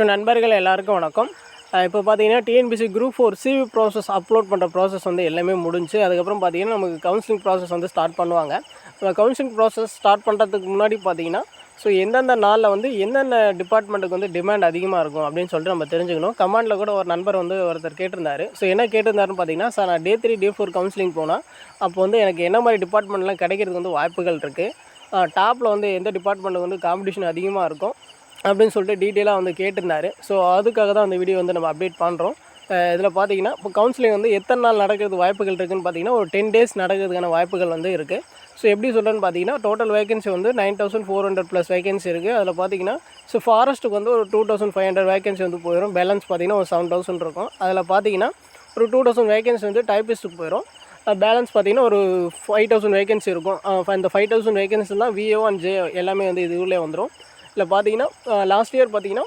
So நண்பர்கள் எல்லாருக்கும் வணக்கம். இப்போ பார்த்தீங்கன்னா TNPSC group four CV process upload பண்ணுற ப்ராசஸ் வந்து எல்லாமே முடிஞ்சு அதுக்கப்புறம் பார்த்தீங்கன்னா நமக்கு கவுன்சிலிங் ப்ராசஸ் வந்து ஸ்டார்ட் பண்ணுவாங்க. இப்போ கவுன்சிலிங் ப்ராசஸ் ஸ்டார்ட் பண்ணுறதுக்கு முன்னாடி பார்த்தீங்கன்னா ஸோ எந்தெந்த நாளில் வந்து எந்தெந்த டிபார்ட்மெண்ட்டுக்கு வந்து டிமாண்ட் அதிகமாக இருக்கும் அப்படின்னு சொல்லிட்டு நம்ம தெரிஞ்சுக்கணும். கமாண்டில் கூட ஒரு நண்பர் வந்து ஒருத்தர் கேட்டிருந்தாரு. ஸோ என்ன கேட்டிருந்தாருன்னு பார்த்தீங்கன்னா சார் நான் day three day four counselling போனால் அப்போ வந்து எனக்கு என்ன மாதிரி டிபார்ட்மெண்ட்லாம் கிடைக்கிறதுக்கு வந்து வாய்ப்புகள் இருக்குது டாப்பில் வந்து எந்த டிபார்ட்மெண்ட்டுக்கு வந்து காம்படிஷன் அதிகமாக இருக்கும்? அப்படின்னு சொல்லிட்டு டீட்டெயிலாக வந்து கேட்டிருந்தார். ஸோ அதுக்காக தான் அந்த வீடியோ வந்து நம்ம அப்டேட் பண்ணுறோம் இதில் பார்த்தீங்கன்னா இப்போ கவுன்சிலிங் வந்து எத்தனை நாள் நடக்கிறது வாய்ப்புகள் இருக்குதுன்னு பார்த்தீங்கன்னா ஒரு டென் டேஸ் நடக்கிறதுக்கான வாய்ப்புகள் வந்து இருக்குது ஸோ எப்படி சொல்கிறேன்னு பார்த்தீங்கன்னா டோட்டல் வேகன்சி வந்து nine thousand four hundred plus vacancy இருக்குது அதில் பார்த்தீங்கன்னா ஸோ ஃபாரஸ்ட்டுக்கு வந்து ஒரு two thousand five hundred vacancy வந்து போயிடும் பேலன்ஸ் பார்த்தீங்கன்னா ஒரு செவன் தௌசண்ட் இருக்கும். அதில் பார்த்தீங்கன்னா ஒரு டூ தௌசண்ட் வேகன்சி வந்து டைப்பிஸ்ட்டுக்கு போயிடும் பேலன்ஸ் பார்த்தீங்கன்னா ஒரு ஃபைவ் தௌசண்ட் வேகன்சி இருக்கும். அஹ் இந்த ஃபைவ் தௌசண்ட் வேகன்சி தான் விஓ அண்ட் ஜே எல்லாமே வந்து இது உள்ளே வந்துடும் இல்லை பார்த்தீங்கன்னா லாஸ்ட் இயர் பார்த்தீங்கன்னா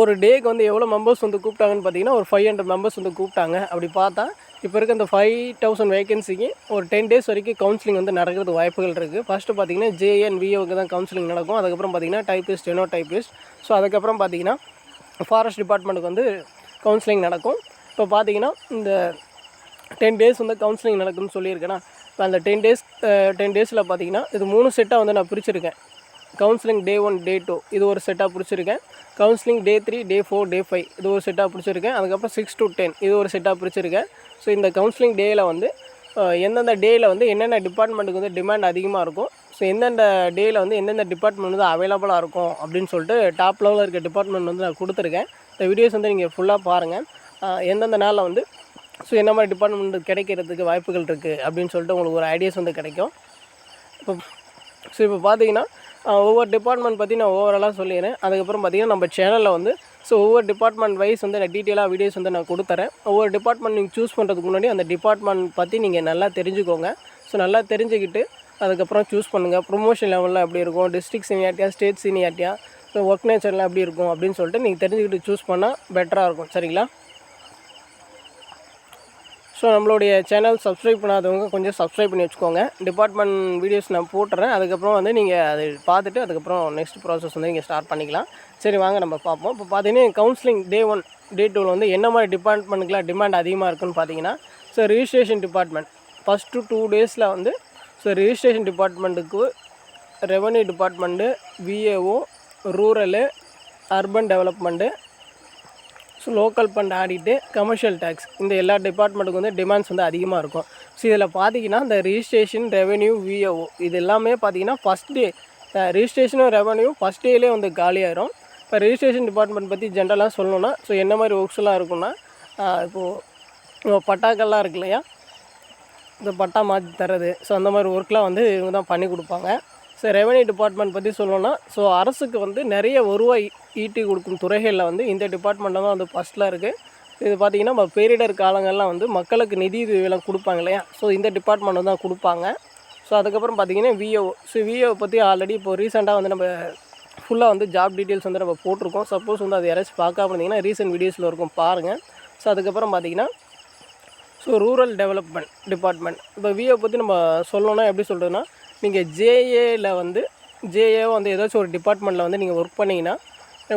ஒரு டேக்கு வந்து எவ்வளோ மெம்பர்ஸ் வந்து கூப்பிட்டாங்கன்னு பார்த்தீங்கன்னா ஒரு ஃபைவ் ஹண்ட்ரட் மெம்பர்ஸ் வந்து கூப்பிட்டாங்க. அப்படி பார்த்தா இப்போ இருக்க இந்த ஃபைவ் தௌசண்ட் வேகன்சிக்கு ஒரு டென் டேஸ் வரைக்கும் கவுன்சிலிங் வந்து நடக்கிறது வாய்ப்புகள் இருக்குது ஃபஸ்ட்டு பார்த்தீங்கன்னா ஜேஎன் விஓக்கு தான் கவுன்சிலிங் நடக்கும். அதுக்கப்புறம் பார்த்தீங்கன்னா டைப்பிஸ்ட் டெனோ டைப்பிஸ்ட் ஸோ அதுக்கப்புறம் பார்த்தீங்கன்னா ஃபாரஸ்ட் டிபார்ட்மெண்ட்டுக்கு வந்து கவுன்சிலிங் நடக்கும். இப்போ பார்த்தீங்கன்னா இந்த டென் டேஸ் வந்து கவுன்சிலிங் நடக்கும்னு சொல்லியிருக்கேன்னா இப்போ அந்த டென் டேஸ் டென் டேஸில் பார்த்தீங்கன்னா இது மூணு செட்டாக வந்து நான் பிரிச்சிருக்கேன். Counselling day one day two இது ஒரு செட்டாக பிடிச்சிருக்கேன். Counselling day three day four day five இது ஒரு செட்டாக பிடிச்சிருக்கேன். அதுக்கப்புறம் சிக்ஸ் டு டென் இது ஒரு செட்டாக பிடிச்சிருக்கேன். ஸோ இந்த கவுன்சிலிங் டேயில் வந்து எந்தெந்த டேயில் வந்து என்னென்ன டிபார்ட்மெண்ட்டுக்கு வந்து டிமாண்ட் அதிகமாக இருக்கும்? ஸோ எந்தெந்த டேயில் வந்து எந்தெந்த டிபார்ட்மெண்ட் வந்து அவைலபிளாக இருக்கும்? அப்படின்னு சொல்லிட்டு டாப் லெவலில் இருக்க டிபார்ட்மெண்ட் வந்து நான் கொடுத்துருக்கேன். இந்த வீடியோஸ் வந்து நீங்கள் ஃபுல்லாக பாருங்கள் எந்தெந்த நாளில் வந்து ஸோ என்ன மாதிரி டிபார்ட்மெண்ட் கிடைக்கிறதுக்கு வாய்ப்புகள் இருக்குது அப்படின்னு சொல்லிட்டு உங்களுக்கு ஒரு ஐடியாஸ் வந்து கிடைக்கும். இப்போ ஸோ இப்போ பார்த்தீங்கன்னா ஒவ்வொரு டிபார்ட்மெண்ட் பற்றி நான் ஓவராலாக சொல்லிடுறேன். அதுக்கப்புறம் பார்த்தீங்கன்னா நம்ம சேனலில் வந்து ஸோ ஒவ்வொரு டிபார்ட்மெண்ட் வைஸ் வந்து நான் டீட்டெயிலாக வீடியோஸ் வந்து நான் கொடுத்துறேன். ஒவ்வொரு டிபார்ட்மெண்ட் நீங்கள் சூஸ் பண்ணுறதுக்கு முன்னாடி அந்த டிபார்ட்மெண்ட் பற்றி நீங்கள் நல்லா தெரிஞ்சுக்கோங்க. ஸோ நல்லா தெரிஞ்சுக்கிட்டு அதுக்கப்புறம் சூஸ் பண்ணுங்கள் ப்ரொமோஷன் லெவலில் எப்படி இருக்கும்? டிஸ்ட்ரிக் சீனியாரிட்டியா ஸ்டேட் சீனியாரிட்டியா ஸோ ஒர்க் நேச்சர்லாம் எப்படி இருக்கும்? அப்படின்னு சொல்லிட்டு நீங்கள் தெரிஞ்சுக்கிட்டு சூஸ் பண்ணால் பெட்டராக இருக்கும். சரிங்களா? ஸோ நம்மளுடைய சேனல் சப்ஸ்கிரைப் பண்ணாதவங்க கொஞ்சம் சப்ஸ்கிரைப் பண்ணி வச்சுக்கோங்க. டிபார்ட்மெண்ட் வீடியோஸ் நான் போட்டுறேன். அதுக்கப்புறம் வந்து நீங்கள் அது பார்த்துட்டு அதுக்கப்புறம் நெக்ஸ்ட் ப்ராசஸ் வந்து நீங்கள் ஸ்டார்ட் பண்ணிக்கலாம். சரி வாங்க நம்ம பார்ப்போம். இப்போ பார்த்தீங்கன்னா கவுன்சிலிங் டே ஒன் டே டூவில் வந்து என்ன மாதிரி டிபார்ட்மெண்ட்டுக்குலாம் டிமாண்ட் அதிகமாக இருக்குன்னு பார்த்தீங்கன்னா so registration department first two டேஸில் வந்து ஸோ ரிஜிஸ்ட்ரேஷன் டிபார்ட்மெண்ட்டுக்கு revenue department VAO rural urban development so local fund audit commercial tax இந்த எல்லா டிபார்ட்மெண்ட்டுக்கும் வந்து டிமாண்ட்ஸ் வந்து அதிகமாக இருக்கும். ஸோ இதில் பார்த்தீங்கன்னா இந்த ரிஜிஸ்ட்ரேஷன் ரெவென்யூ விஏஓ இது எல்லாமே பார்த்தீங்கன்னா ஃபஸ்ட் டே ரிஜிஸ்ட்ரேஷனும் ரெவன்யூ ஃபஸ்ட் டேலே வந்து காலியாயிரும். இப்போ ரிஜிஸ்ட்ரேஷன் டிபார்ட்மெண்ட் பற்றி ஜென்ரலாக சொல்லணும்னா ஸோ என்ன மாதிரி ஒர்க்ஸ்லாம் இருக்குன்னா இப்போது பட்டாக்கள்லாம் இருக்கு இல்லையா? இந்த பட்டா மாற்றி தர்றது. ஸோ அந்த மாதிரி ஒர்க்லாம் வந்து இவங்க தான் பண்ணி கொடுப்பாங்க. ஸோ ரெவன்யூ டிபார்ட்மெண்ட் பற்றி சொல்லணும்னா ஸோ அரசுக்கு வந்து நிறைய வருவாய் ஈட்டி கொடுக்கும் துறைகளில் வந்து இந்த டிபார்ட்மெண்ட்டில் தான் வந்து ஃபஸ்ட்டில் இருக்குது இது பார்த்திங்கன்னா நம்ம பேரிடர் காலங்கள்லாம் வந்து மக்களுக்கு நிதி உதவியெல்லாம் கொடுப்பாங்க இல்லையா? ஸோ இந்த டிபார்ட்மெண்ட் தான் கொடுப்பாங்க. ஸோ அதுக்கப்புறம் பார்த்திங்கன்னா விஓ ஸோ விஓ பற்றி ஆல்ரெடி இப்போ ரீசெண்டாக வந்து நம்ம ஃபுல்லாக வந்து ஜாப் டீட்டெயில்ஸ் வந்து நம்ம போட்டிருக்கோம். சப்போஸ் வந்து அது யாராச்சும் பார்க்காம இருந்தீங்கன்னா ரீசெண்ட் வீடியோஸில் இருக்கும் பாருங்கள் ஸோ அதுக்கப்புறம் பார்த்திங்கன்னா ஸோ ரூரல் டெவலப்மெண்ட் டிபார்ட்மெண்ட் இப்போ விஓ பற்றி நம்ம சொல்லணும்னா எப்படி சொல்கிறதுனா நீங்கள் ஜேஏயில் வந்து ஜேஏ வந்து ஏதாச்சும் ஒரு டிபார்ட்மெண்ட்டில் வந்து நீங்கள் ஒர்க் பண்ணிங்கன்னா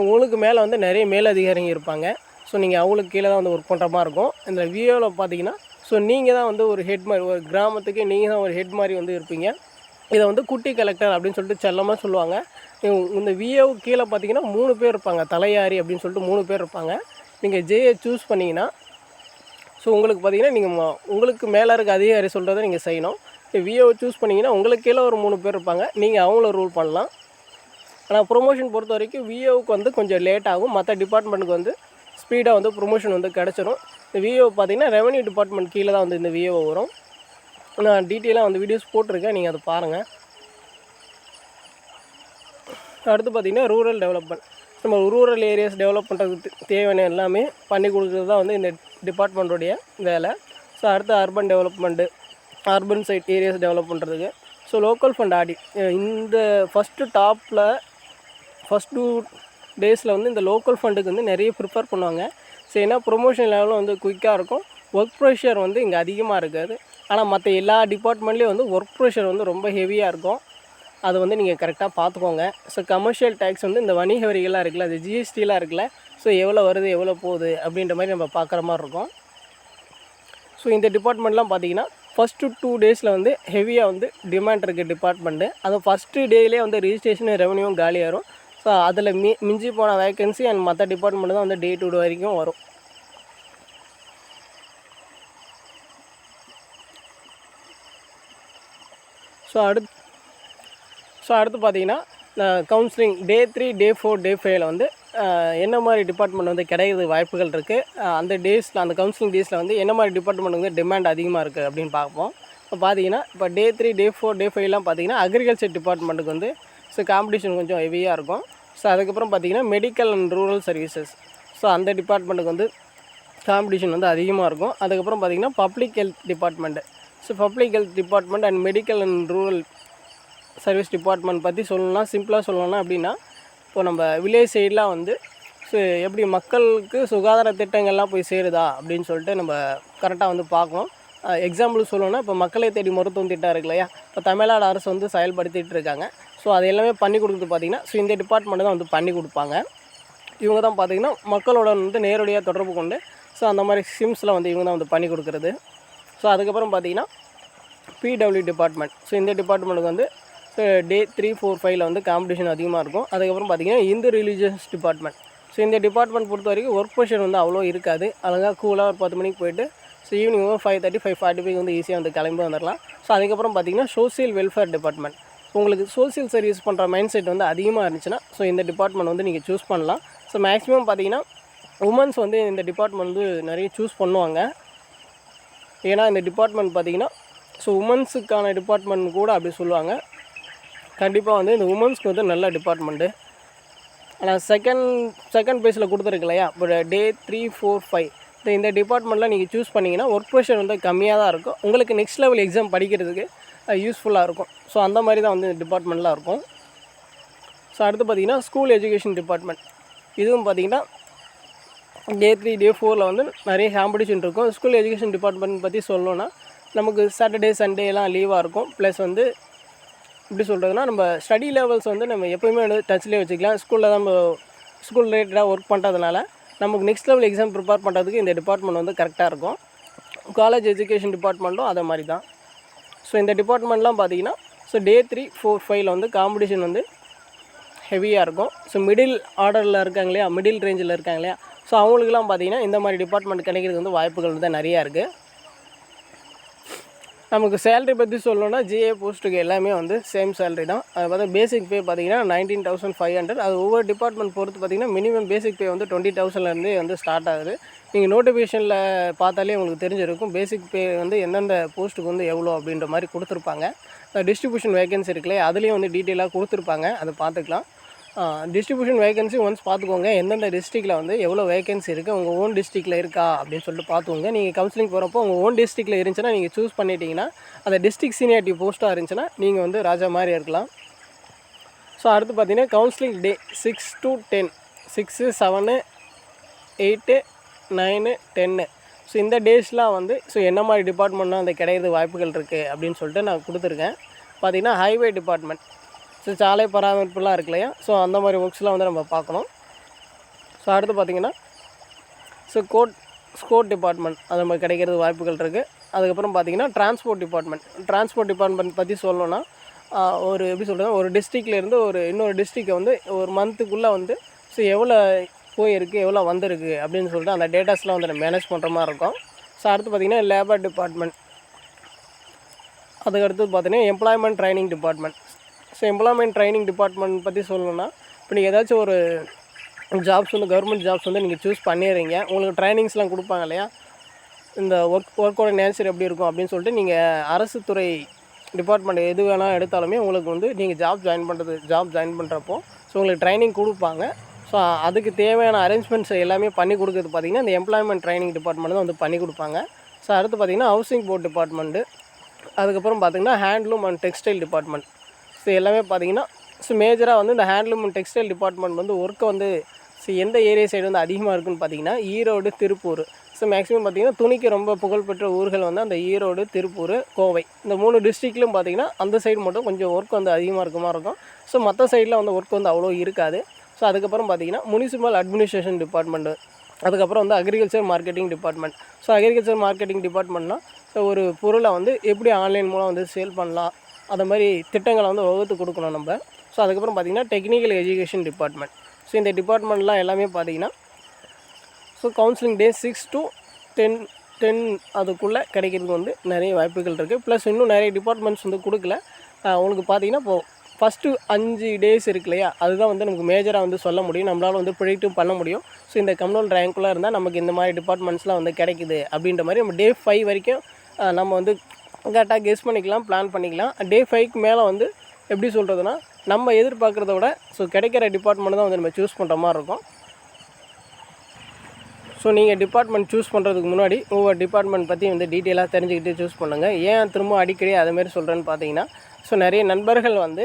உங்களுக்கு மேலே வந்து நிறைய மேலதிகாரிங்க இருப்பாங்க. ஸோ நீங்கள் அவங்களுக்கு கீழே தான் வந்து ஒர்க் பண்ணுற மாதிரி இருக்கும். இந்த விஓவில் பார்த்தீங்கன்னா ஸோ நீங்கள் தான் வந்து ஒரு ஹெட் மாதிரி ஒரு கிராமத்துக்கு நீங்கள் தான் ஒரு ஹெட் மாதிரி வந்து இருப்பீங்க. இதை வந்து குட்டி கலெக்டர் அப்படின்னு சொல்லிட்டு செல்லமாக சொல்லுவாங்க. இந்த விஏஓ கீழே பார்த்தீங்கன்னா மூணு பேர் இருப்பாங்க. தலையாரி அப்படின்னு சொல்லிட்டு மூணு பேர் இருப்பாங்க. நீங்கள் ஜேஏ சூஸ் பண்ணிங்கன்னா ஸோ உங்களுக்கு பார்த்தீங்கன்னா நீங்கள் உங்களுக்கு மேலே இருக்க அதிகாரி சொல்கிறத நீங்கள் செய்யணும். இப்போ விஓ சூஸ் பண்ணிங்கன்னா உங்களுக்கு கீழே ஒரு மூணு பேர் இருப்பாங்க. நீங்கள் அவங்கள ரூல் பண்ணலாம். ஆனால் ப்ரொமோஷன் பொறுத்த வரைக்கும் விஓவுக்கு வந்து கொஞ்சம் லேட் ஆகும். மற்ற டிபார்ட்மெண்ட்டுக்கு வந்து ஸ்பீடாக வந்து ப்ரொமோஷன் வந்து கிடச்சிரும். இந்த விஓ பார்த்தீங்கன்னா ரெவன்யூ டிபார்ட்மெண்ட் கீழே தான் வந்து இந்த விஓ வரும். நான் டீட்டெயிலாக வந்து வீடியோஸ் போட்டிருக்கேன். நீங்கள் அதை பாருங்கள் அடுத்து பார்த்தீங்கன்னா ரூரல் டெவலப்மெண்ட் நம்ம ரூரல் ஏரியாஸ் டெவலப் பண்ணுறதுக்கு தேவையான எல்லாமே பண்ணி கொடுக்குறது தான் வந்து இந்த டிபார்ட்மெண்ட்டோடைய வேலை. ஸோ அடுத்து urban development urban side areas develop பண்ணுறதுக்கு ஸோ லோக்கல் ஃபண்ட் ஆடி இந்த ஃபஸ்ட்டு டாப்பில் ஃபஸ்ட் டூ டேஸில் வந்து இந்த லோக்கல் ஃபண்டுக்கு வந்து நிறைய ப்ரிப்பேர் பண்ணுவாங்க. ஸோ ஏன்னா ப்ரொமோஷன் லெவலும் வந்து குயிக்காக இருக்கும். ஒர்க் ப்ரெஷர் வந்து இங்கே அதிகமாக இருக்காது. ஆனால் மற்ற எல்லா டிபார்ட்மெண்ட்லேயும் வந்து ஒர்க் ப்ரெஷர் வந்து ரொம்ப ஹெவியாக இருக்கும். அது வந்து நீங்கள் கரெக்டாக பார்த்துக்கோங்க ஸோ கமர்ஷியல் டேக்ஸ் வந்து இந்த வணிக வரிகள்லாம் இருக்குல்ல அது ஜிஎஸ்டிலாம் இருக்குல்ல ஸோ எவ்வளோ வருது எவ்வளோ போகுது அப்படின்ற மாதிரி நம்ம பார்க்குற மாதிரி இருக்கும். ஸோ இந்த டிபார்ட்மெண்ட்லாம் பார்த்தீங்கன்னா ஃபஸ்ட்டு டூ டேஸில் வந்து ஹெவியாக வந்து டிமாண்ட் இருக்குது டிபார்ட்மெண்ட்டு அது ஃபஸ்ட்டு டேலே வந்து ரிஜிஸ்ட்ரேஷன் ரெவன்யூவும் காலியாகிடும் ஸோ அதில் மி மிஞ்சி போன வேக்கன்சி அண்ட் மற்ற டிபார்ட்மெண்ட் தான் வந்து டே டு டே வரைக்கும் வரும். ஸோ அடுத்து ஸோ அடுத்து பார்த்தீங்கன்னா counselling day three day four day ஃபைவ்ல வந்து என்ன மாதிரி டிபார்ட்மெண்ட் வந்து கிடைக்கிறது வாய்ப்புகள் இருக்குது அந்த டேஸில் அந்த கவுன்சிலிங் டேஸில் வந்து என்ன மாதிரி டிபார்ட்மெண்ட் வந்து டிமாண்ட் அதிகமாக இருக்குது அப்படின்னு பார்ப்போம். இப்போ பார்த்தீங்கன்னா இப்போ டே த்ரீ டே ஃபோர் டே ஃபைவ்லாம் பார்த்தீங்கன்னா அக்ரிகல்ச்சர் டிபார்ட்மெண்ட்டுக்கு வந்து ஸோ காம்படிஷன் கொஞ்சம் ஹெவியாக இருக்கும். ஸோ அதுக்கப்புறம் பார்த்தீங்கன்னா medical and rural services so அந்த டிபார்ட்மெண்ட்டுக்கு வந்து காம்படிஷன் வந்து அதிகமாக இருக்கும். அதுக்கப்புறம் பார்த்தீங்கன்னா public health department so public health department and medical and rural service department பற்றி சொல்லணும்னா சிம்பிளாக சொல்லணும்னா அப்படின்னா இப்போ நம்ம வில்லேஜ் சைட்லாம் வந்து ஸோ எப்படி மக்களுக்கு சுகாதார திட்டங்கள்லாம் போய் சேருதா அப்படின்னு சொல்லிட்டு நம்ம கரெக்டாக வந்து பார்க்கணும். எக்ஸாம்பிள் சொல்லணும்னா இப்போ மக்களை தேடி மருத்துவம் திட்டம் இருக்கு இல்லையா? இப்போ தமிழ்நாடு அரசு வந்து செயல்படுத்திகிட்டு இருக்காங்க. ஸோ அது எல்லாமே பண்ணி கொடுக்குறது பார்த்திங்கன்னா ஸோ இந்த டிபார்ட்மெண்ட் தான் வந்து பண்ணி கொடுப்பாங்க. இவங்க தான் பார்த்திங்கன்னா மக்களோட வந்து நேரடியாக தொடர்பு கொண்டு ஸோ அந்த மாதிரி சிம்ஸில் வந்து இவங்க தான் வந்து பண்ணி கொடுக்குறது. ஸோ அதுக்கப்புறம் பார்த்திங்கன்னா பிடபிள்யூ டிபார்ட்மெண்ட் ஸோ இந்த டிபார்ட்மெண்ட்டுக்கு வந்து டே த்ரீ ஃபோர் ஃபைவ்ல வந்து காம்படிஷன் அதிகமாக இருக்கும். அதுக்கப்புறம் பார்த்திங்கன்னா இந்து ரிலீஜியஸ் டிபார்ட்மெண்ட் ஸோ இந்த டிபார்ட்மெண்ட் பொறுத்த வரைக்கும் ஒர்க் ப்ரெஷர் வந்து அவ்வளோ இருக்காது. அழகாக கூலாக ஒரு பத்து மணிக்கு போயிட்டு so evening five thirty five forty five வந்து ஈஸியாக வந்து கிளம்பி வந்துடலாம் ஸோ அதுக்கப்புறம் பார்த்திங்கன்னா சோசியல் வெல்ஃபேர் டிபார்ட்மெண்ட் உங்களுக்கு சோசியல் சர்வீஸ் பண்ணுற மைண்ட் செட் வந்து அதிகமாக இருந்துச்சுன்னா ஸோ இந்த டிபார்ட்மெண்ட் வந்து நீங்கள் சூஸ் பண்ணலாம். ஸோ மேக்ஸிமம் பார்த்தீங்கன்னா உமன்ஸ் வந்து இந்த டிபார்ட்மெண்ட் வந்து நிறைய சூஸ் பண்ணுவாங்க. ஏன்னா இந்த டிபார்ட்மெண்ட் பார்த்தீங்கன்னா ஸோ உமன்ஸுக்கான டிபார்ட்மெண்ட் கூட அப்படி சொல்லுவாங்க. கண்டிப்பாக வந்து இந்த உமன்ஸ்க்கு வந்து நல்ல டிபார்ட்மெண்ட்டு ஆனால் செகண்ட் செகண்ட் பேஸில் கொடுத்துருக்கு இல்லையா? இப்போ டே த்ரீ ஃபோர் ஃபைவ் இந்த இந்த டிபார்ட்மெண்ட்டில் நீங்கள் சூஸ் பண்ணிங்கன்னா ஒர்க் ப்ரெஷர் வந்து கம்மியாக தான் இருக்கும். உங்களுக்கு நெக்ஸ்ட் லெவல் எக்ஸாம் படிக்கிறதுக்கு யூஸ்ஃபுல்லாக இருக்கும். ஸோ அந்த மாதிரி தான் வந்து இந்த டிபார்ட்மெண்ட்லாம் இருக்கும். ஸோ அடுத்து பார்த்தீங்கன்னா ஸ்கூல் எஜுகேஷன் டிபார்ட்மெண்ட் இதுவும் பார்த்தீங்கன்னா டே த்ரீ டே ஃபோரில் வந்து நிறைய காம்படிஷன் இருக்கும். ஸ்கூல் எஜுகேஷன் டிபார்ட்மெண்ட் பற்றி சொல்லணும்னா நமக்கு சாட்டர்டே சண்டேலாம் லீவாக இருக்கும். ப்ளஸ் வந்து எப்படி சொல்கிறதுனா நம்ம ஸ்டடி லெவல்ஸ் வந்து நம்ம எப்போயுமே வந்து டச்லேயே வச்சுக்கலாம். ஸ்கூலில் தான் நம்ம ஸ்கூல் ரிலேட்டடாக ஒர்க் பண்ணுறதுனால நமக்கு நெக்ஸ்ட் லெவல் எக்ஸாம் ப்ரிப்பேர் பண்ணுறதுக்கு இந்த டிபார்ட்மெண்ட் வந்து கரெக்டாக இருக்கும். காலேஜ் எஜுகேஷன் டிபார்ட்மெண்ட்டும் அதே மாதிரி தான். ஸோ இந்த டிபார்ட்மெண்ட்லாம் பார்த்தீங்கன்னா ஸோ டே த்ரீ ஃபோர் ஃபைவ்ல வந்து காம்படிஷன் வந்து ஹெவியாக இருக்கும். ஸோ மிடில் ஆர்டரில் இருக்காங்க இல்லையா? மிடில் ரேஞ்சில் இருக்காங்க இல்லையா? ஸோ அவங்களுக்குலாம் பார்த்தீங்கன்னா இந்த மாதிரி டிபார்ட்மெண்ட் கிடைக்கிறதுக்கு வந்து வாய்ப்புகள் வந்து நிறையா இருக்குது நமக்கு சேலரி பற்றி சொல்லணும்னா ஜிஏ போஸ்ட்டுக்கு எல்லாமே வந்து சேம் சேலரி தான். அது பார்த்தா பேசிக் பே பார்த்தீங்கன்னா நைன்டீன் தௌசண்ட் ஃபைவ் ஹண்ட்ரட் அது ஒவ்வொரு டிபார்ட்மெண்ட் பொறுத்து பார்த்தீங்கன்னா மினிமம் பேசிக் பே வந்து டுவெண்ட்டி தௌசண்ட்லேருந்து வந்து ஸ்டார்ட் ஆகுது. நீங்கள் நோட்டிஃபிகேஷனில் பார்த்தாலே உங்களுக்கு தெரிஞ்சிருக்கும் பேசிக் பே வந்து எந்தெந்த போஸ்ட்டுக்கு வந்து எவ்வளோ அப்படின்ற மாதிரி கொடுத்துருப்பாங்க. டிஸ்ட்ரிபியூஷன் வேகன்சி இருக்குல்லையே அதுலேயும் வந்து டீட்டெயிலாக கொடுத்துருப்பாங்க. அதை பார்த்துக்கலாம். டிஸ்ட்ரிபியூஷன் வேகன்சி ஒன்ஸ் பார்த்துக்கோங்க. எந்தெந்த டிஸ்ட்ரிக்டில் வந்து எவ்வளோ வேகன்சி இருக்குது உங்கள் ஓன் டிஸ்ட்ரிக்டில் இருக்கா அப்படின்னு சொல்லிட்டு பார்த்துக்கோங்க. நீங்கள் கவுன்சிலிங் போகிறப்போ உங்கள் ஓன் டிஸ்ட்ரிக்டில் இருந்துச்சுன்னா நீங்கள் சூஸ் பண்ணிட்டீங்கன்னா அந்த டிஸ்ட்ரிக்ட் சீனியாரிட்டி போஸ்ட்டாக இருந்துச்சுன்னா நீங்கள் வந்து ராஜா மாதிரி இருக்கலாம். ஸோ அடுத்து பார்த்தீங்கன்னா counselling day six to ten six seven eight nine ten so இந்த டேஸ்லாம் வந்து ஸோ என்ன மாதிரி டிபார்ட்மெண்ட்லாம் அந்த கிடைக்கிறது வாய்ப்புகள் இருக்குது அப்படின்னு சொல்லிட்டு நான் கொடுத்துருக்கேன். பார்த்தீங்கன்னா ஹைவே டிபார்ட்மெண்ட் ஸோ சாலை பராமரிப்புலாம் இருக்கு இல்லையா? ஸோ அந்த மாதிரி ஒர்க்ஸ்லாம் வந்து நம்ம பார்க்கணும். ஸோ அடுத்து பார்த்தீங்கன்னா ஸோ கோட் ஸ்கோட் டிபார்ட்மெண்ட் அது நம்ம கிடைக்கிறது வாய்ப்புகள் இருக்குது அதுக்கப்புறம் பார்த்தீங்கன்னா டிரான்ஸ்போர்ட் டிபார்ட்மெண்ட் டிரான்ஸ்போர்ட் டிபார்ட்மெண்ட் பற்றி சொல்லணும்னா ஒரு எப்படி சொல்கிறது ஒரு டிஸ்ட்ரிக்ட்லேருந்து ஒரு இன்னொரு டிஸ்ட்ரிக்டை வந்து ஒரு மந்த்துக்குள்ளே வந்து ஸோ எவ்வளோ போயிருக்கு எவ்வளோ வந்திருக்கு அப்படின்னு சொல்லிட்டு அந்த டேட்டாஸ்லாம் வந்து நம்ம மேனேஜ் பண்ணுற மாதிரி இருக்கும். ஸோ அடுத்து பார்த்தீங்கன்னா லேபர் டிபார்ட்மெண்ட் அதுக்கடுத்து பார்த்தீங்கன்னா employment training department so employment training department பற்றி சொல்லணும்னா இப்போ நீங்கள் ஏதாச்சும் ஒரு ஜாப்ஸ் வந்து கவர்மெண்ட் ஜாப்ஸ் வந்து நீங்கள் சூஸ் பண்ணிடுறீங்க. உங்களுக்கு ட்ரைனிங்ஸ்லாம் கொடுப்பாங்க இல்லையா? இந்த ஒர்க் ஒர்க்கோட நேச்சர் எப்படி இருக்கும் அப்படின்னு சொல்லிட்டு நீங்கள் அரசு துறை டிபார்ட்மெண்ட் எது வேணால் எடுத்தாலுமே உங்களுக்கு வந்து நீங்கள் ஜாப் ஜாயின் பண்ணுறது ஜாப் ஜாயின் பண்ணுறப்போ ஸோ உங்களுக்கு ட்ரைனிங் கொடுப்பாங்க. ஸோ அதுக்கு தேவையான அரேஞ்ச்மெண்ட்ஸ் எல்லாமே பண்ணி கொடுக்குறது பார்த்திங்கன்னா இந்த எம்ப்ளாய்மெண்ட் ட்ரைனிங் டிபார்ட்மெண்ட் தான் வந்து பண்ணி கொடுப்பாங்க. ஸோ அடுத்து பார்த்திங்கன்னா ஹவுசிங் போர்ட் டிபார்ட்மெண்ட்டு அதுக்கப்புறம் பார்த்திங்கன்னா handloom and textile department so எல்லாமே பார்த்தீங்கன்னா ஸோ மேஜராக வந்து இந்த ஹேண்ட்லூம் அண்ட் டெக்ஸ்டைல் டிபார்ட்மெண்ட் வந்து ஒர்க்கை வந்து ஸோ எந்த ஏரியா சைடு வந்து அதிகமாக இருக்குன்னு பார்த்தீங்கன்னா ஈரோடு திருப்பூர். ஸோ மேக்ஸிமம் பார்த்திங்கன்னா துணிக்கு ரொம்ப புகழ்பெற்ற ஊர்கள் வந்து அந்த ஈரோடு திருப்பூர் கோவை. இந்த மூணு டிஸ்ட்ரிக்ட்லையும் பார்த்தீங்கன்னா அந்த சைடு மட்டும் கொஞ்சம் ஒர்க் வந்து அதிகமாக இருக்க மாதிரி இருக்கும். ஸோ மற்ற சைடில் வந்து ஒர்க் வந்து அவ்வளோ இருக்காது. ஸோ அதுக்கப்புறம் பார்த்தீங்கன்னா முனிசிபல் அட்மினிஸ்ட்ரேஷன் டிபார்ட்மெண்ட்டு அதுக்கப்புறம் வந்து agriculture marketing department so agriculture marketing டிபார்ட்மெண்ட்னால் so ஒரு பொருளை வந்து எப்படி ஆன்லைன் மூலம் வந்து சேல் பண்ணலாம். அந்த மாதிரி திட்டங்களை வந்து வகுத்து கொடுக்கணும் நம்ம. ஸோ அதுக்கப்புறம் பார்த்தீங்கன்னா டெக்னிக்கல் எஜுகேஷன் டிபார்ட்மெண்ட் ஸோ இந்த டிபார்ட்மெண்ட்லாம் எல்லாமே பார்த்தீங்கன்னா so counselling day six to ten ten அதுக்குள்ளே கிடைக்கிறதுக்கு வந்து நிறைய வாய்ப்புகள் இருக்குது ப்ளஸ் இன்னும் நிறைய டிபார்ட்மெண்ட்ஸ் வந்து கொடுக்கல. உங்களுக்கு பார்த்தீங்கன்னா இப்போது ஃபஸ்ட்டு அஞ்சு டேஸ் இருக்கு இல்லையா? அதுதான் வந்து நமக்கு மேஜராக வந்து சொல்ல முடியும். நம்மளால் வந்து ப்ரிடிக்டும் பண்ண முடியும். ஸோ இந்த கம்யூனல் ரேங்க்குள்ளே இருந்தால் நமக்கு இந்த மாதிரி டிபார்ட்மெண்ட்ஸ்லாம் வந்து கிடைக்குது அப்படின்ற மாதிரி நம்ம டே ஃபைவ் வரைக்கும் நம்ம வந்து கரெக்டாக கெஸ் பண்ணிக்கலாம் பிளான் பண்ணிக்கலாம். டே ஃபைவ்க்கு மேலே வந்து எப்படி சொல்கிறதுனா நம்ம எதிர்பார்க்குறத விட ஸோ கிடைக்கிற டிபார்ட்மெண்ட் தான் வந்து நம்ம சூஸ் பண்ணுற மாதிரி இருக்கும். ஸோ நீங்கள் டிபார்ட்மெண்ட் சூஸ் பண்ணுறதுக்கு முன்னாடி ஒவ்வொரு டிபார்ட்மெண்ட் பற்றி வந்து டீட்டெயிலாக தெரிஞ்சுக்கிட்டு சூஸ் பண்ணுங்கள் ஏன் திரும்ப அடிக்கடி அதேமாரி சொல்கிறேன்னு பார்த்தீங்கன்னா ஸோ நிறைய நண்பர்கள் வந்து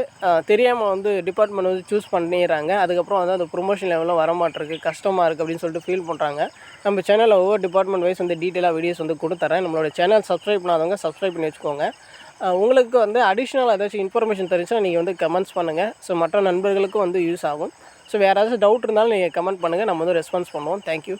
தெரியாமல் வந்து டிபார்ட்மெண்ட் வந்து சூஸ் பண்ணிடுறாங்க. அதுக்கப்புறம் வந்து அந்த ப்ரொமோஷன் லெவலில் வரமாட்டிருக்கு கஷ்டமாக இருக்குது அப்படின்னு சொல்லிட்டு ஃபீல் பண்ணுறாங்க நம்ம சேனலில் ஒவ்வொரு டிபார்ட்மெண்ட் வைஸ் வந்து டீட்டெயிலாக வீடியோஸ் வந்து கொடுத்துறேன். நம்மளோட சேனல் சப்ஸ்கிரைப் பண்ணாதவங்க சப்ஸ்கிரைப் பண்ணி வச்சுக்கோங்க. உங்களுக்கு வந்து அடிஷ்னல் ஏதாச்சும் இன்ஃபர்மேஷன் தெரிஞ்சுன்னா நீங்கள் வந்து கமெண்ட்ஸ் பண்ணுங்கள் ஸோ மற்ற நண்பர்களுக்கும் வந்து யூஸ் ஆகும். ஸோ வேறு ஏதாச்சும் டவுட் இருந்தாலும் நீங்கள் கமெண்ட் பண்ணுங்கள் நம்ம வந்து ரெஸ்பான்ஸ் பண்ணுவோம். தேங்க்யூ